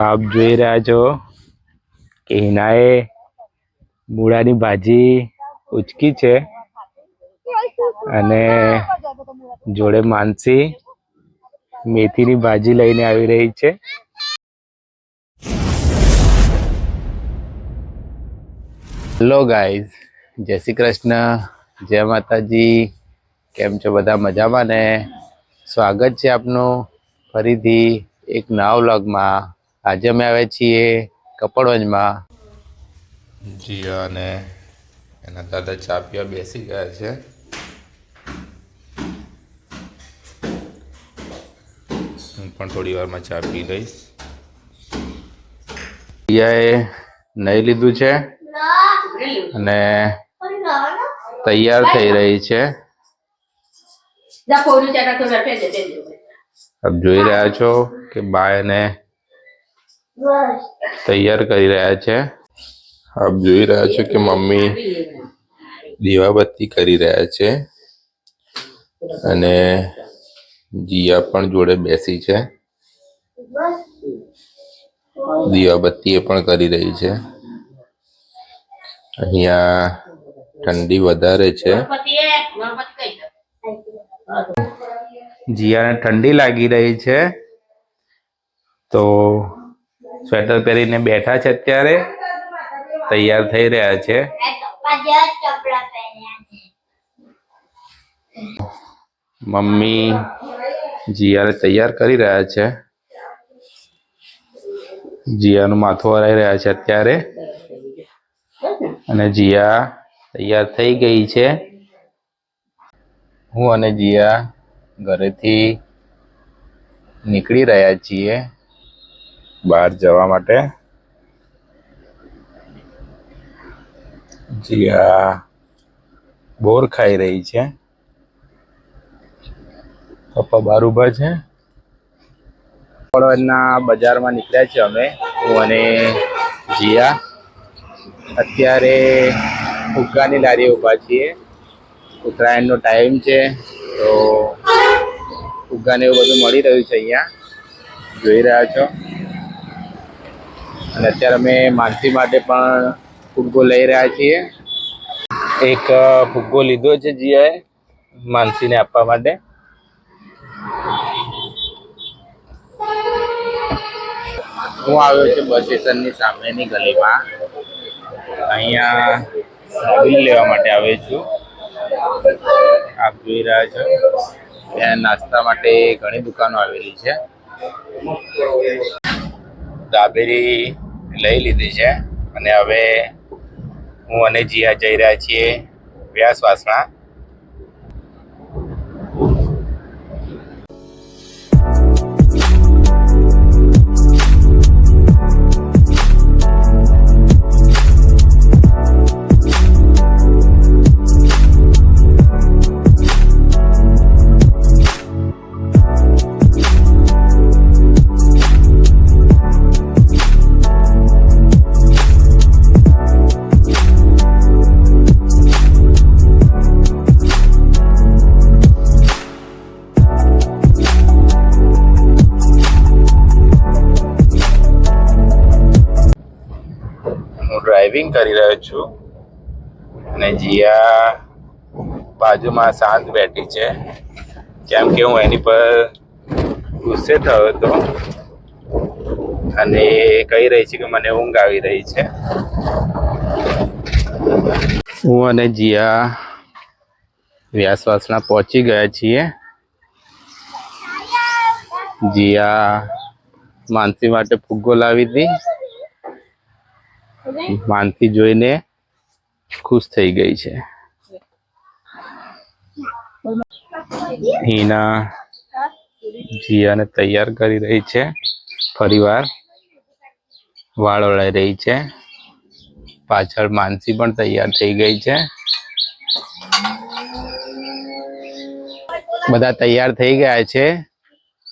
આપ જોઈ રહ્યા છો કે હિનાએ મૂળાની ભાજી ઉચકી છે અને જોડે માનસી મેથીની ભાજી લઈને આવી રહી છે. હેલો ગાઈઝ, જય શ્રી કૃષ્ણ, જય માતાજી, કેમ છો બધા? મજામાં ને? સ્વાગત છે આપનું ફરીથી એક નવા વ્લોગમાં. આજે અમે આવ્યા છીએ કપડવંજમાં. જીયા અને એના દાદા ચા પીવા બેસી ગયા છે. હું પણ થોડી વારમાં ચા પી લઈશ. જીયાએ નહીં લીધું છે. અને તૈયાર થઈ રહી છે. આપ જોઈ રહ્યા છો કે બા એને તૈયાર કરી રહ્યા છે. આપ જોઈ રહ્યા છો કે મમ્મી દીવાબત્તી કરી રહ્યા છે અને જીયા પણ જોડે બેસી છે. દીવાબત્તી એ પણ કરી રહી છે. અહીંયા ઠંડી વધારે છે. જીયાને ઠંડી લાગી રહી છે. તો સ્વેટર પહેરીને બેઠા છે અત્યારે. તૈયાર થઈ રહ્યા છે. મમ્મી જીયાને તૈયાર કરી રહ્યા છે. જીયાનું માથું હરાઈ રહ્યા છે અત્યારે. અને જીયા તૈયાર થઈ ગઈ છે. હું અને જીયા ઘરેથી નીકળી રહ્યા છીએ. બહાર જવા માટે. જીયા બોર ખાઈ રહી છે. પપ્પા બહાર ઊભા છે. પડવાના બજારમાં નીકળ્યા છે અમે. હું અને જીયા. અત્યારે ફુગ્ગાની લારીએ ઊભા છીએ. ઉત્તરાયણનો ટાઈમ છે, તો ફુગ્ગાને એવું બધું મળી રહ્યું છે અહીંયા. જોઈ રહ્યા છો. અને અત્યારે અમે માનસી માટે પણ ફુગ્ગો લઈ રહ્યા છીએ. એક ફુગ્ગો લીધો છે જીયાએ માનસીને આપવા માટે. હું આવ્યો છું બસ સ્ટેશનની સામેની ગલીમાં. અહીંયા બિલ લેવા માટે આવ્યો છું. આપ જોઈ રહ્યા છો. ત્યાં નાસ્તા માટે ઘણી દુકાનો આવેલી છે. દાબેલી લઈ લીધી છે. અને હવે હું અને જીયા જઈ રહ્યા છીએ વ્યાસવાસમાં હું ડ્રાઇવિંગ કરી રહ્યો છું. અને જીયા બાજુમાં શાંત બેઠી છે. કેમ કે હું એની પર ગુસ્સે થયો હતો. અને કહી રહી છે કે મને ઊંઘ આવી રહી છે. હું અને જીયા વ્યાસવાસના પહોંચી ગયા છીએ. જીયા માનસી માટે ફુગ્ગો લાવી હતી. માનસી જોઈને ખુશ થઈ ગઈ છે. હિના જીયાને તૈયાર કરી રહી છે. ફરીવાર વાળ ઓળાઈ રહી છે. પાછળ માનસી પણ તૈયાર થઈ ગઈ છે. બધા તૈયાર થઈ ગયા છે.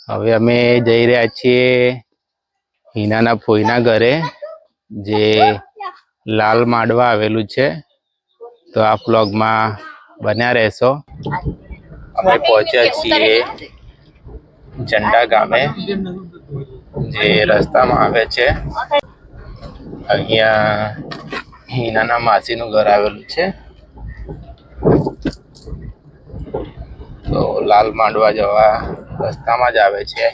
હવે અમે જઈ રહ્યા છીએ હિનાના ફોઈના ઘરે. જે લાલ માડવા આવેલું છે. તો આ બ્લોગમાં બન્યા રહેશો. અમે પહોંચ્યા છીએ ઝંડા ગામે જે રસ્તામાં આવે છે. અહીંયા હિનાના માસીનું ઘર આવેલું છે. તો લાલ માંડવા જવા રસ્તામાં જ આવે છે.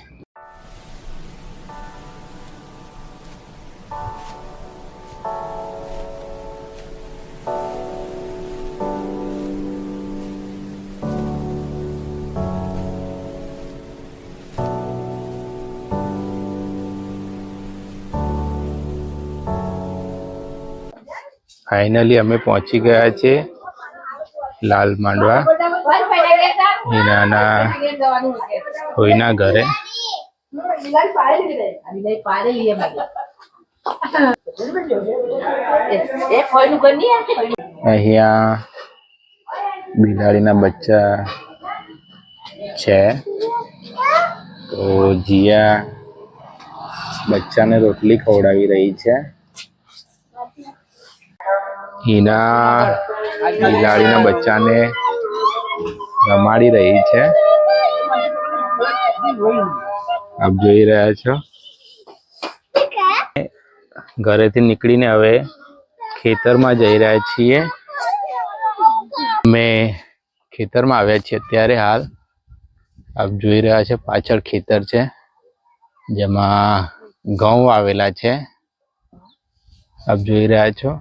ફાઇનલી અમે પહોંચી ગયા છે લાલ માંડવા. હિનાના કોઈના ઘરે. અહીંયા બિલાડીના બચ્ચા છે. તો જીયા બચ્ચાને રોટલી ખવડાવી રહી છે. હિના બિલાડીના બચ્ચાને રમાડી રહી છે. આપ જોઈ રહ્યા છો. ઘરેથી નીકળીને હવે ખેતરમાં જઈ રહ્યા છીએ. અમે ખેતરમાં આવ્યા છીએ અત્યારે હાલ. આપ જોઈ રહ્યા છો, પાછળ ખેતર છે, જેમાં ઘઉં આવેલા છે. આપ જોઈ રહ્યા છો.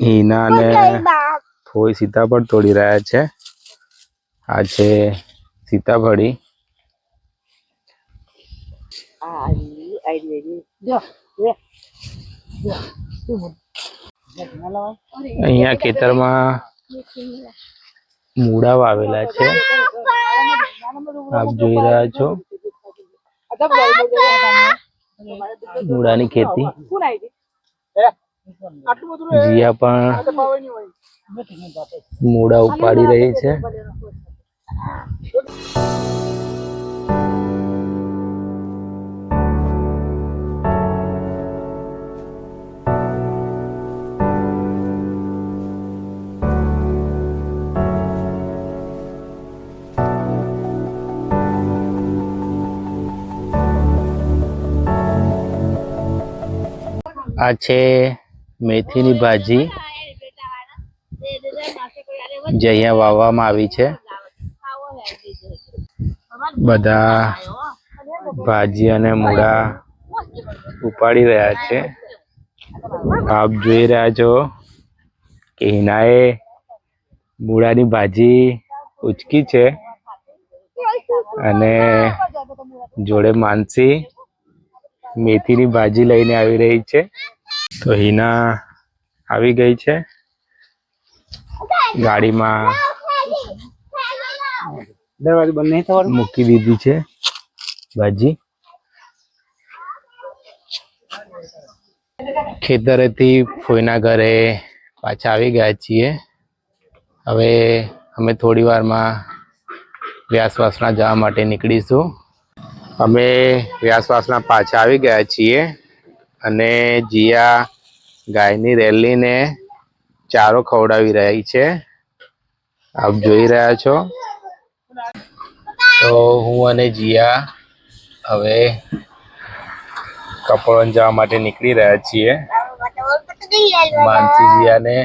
હિના ને ફોઈ સીતાફળ તોડી રહ્યા છે. આ છે સીતાફળી. અહીંયા ખેતરમાં મૂળા વાવેલા છે. આપ જોઈ રહ્યા છો. મૂળાની ખેતી. જીયા પણ મોડા ઉપાડી રહી છે. આ છે મેથીની ભાજી જે અહીંયા વાવવામાં આવી છે. બધા ભાજી અને મૂળા ઉપાડી રહ્યા છે. આપ જોઈ રહ્યા છો કે હિનાએ મૂળાની ભાજી ઉચકી છે અને જોડે માનસી મેથીની ભાજી લઈને આવી રહી છે. તો હિના આવી ગઈ છે. ગાડીમાં દરવાજો બંધ નહીં થવાનું? મૂકી દીધી છે ભાજી ખેતરેથી ફોઈના ઘરે પાછા આવી ગયા છીએ. હવે અમે થોડી વારમાં વ્યાસવાસના જવા માટે નીકળીશું. અમે વ્યાસવાસના પાછા આવી ગયા છીએ. અને જીયા ગાયની રેલીને ચારો ખવડાવી રહી છે. આપ જોઈ રહ્યા છો. તો હું અને જીયા હવે કપડવન જવા માટે નીકળી રહ્યા છીએ. માનસી જીયાને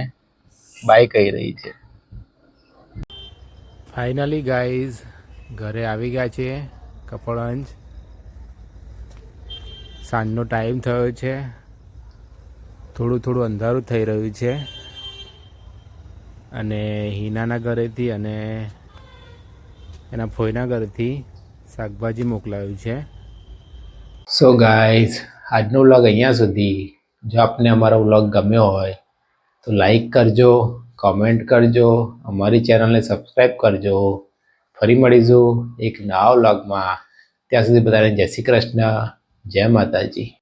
બાય કહી રહી છે. ફાઇનલી ગાઈઝ ઘરે આવી ગયા છે કપડવંજ સાંજનો ટાઈમ થયો છે. થોડું થોડું અંધારું થઈ રહ્યું છે. અને હિનાના ઘરેથી અને એના ફોઈના ઘરેથી શાકભાજી મોકલાયું છે. સો ગાઈઝ આજનો વ્લોગ અહીંયા સુધી. જો આપને અમારો વ્લોગ ગમ્યો હોય, તો લાઈક કરજો કોમેન્ટ કરજો, અમારી ચેનલને સબસ્ક્રાઈબ કરજો. ફરી મળીશું એક નવા વ્લોગમાં. ત્યાં સુધી બધાને જય શ્રી કૃષ્ણ. જય માતાજી.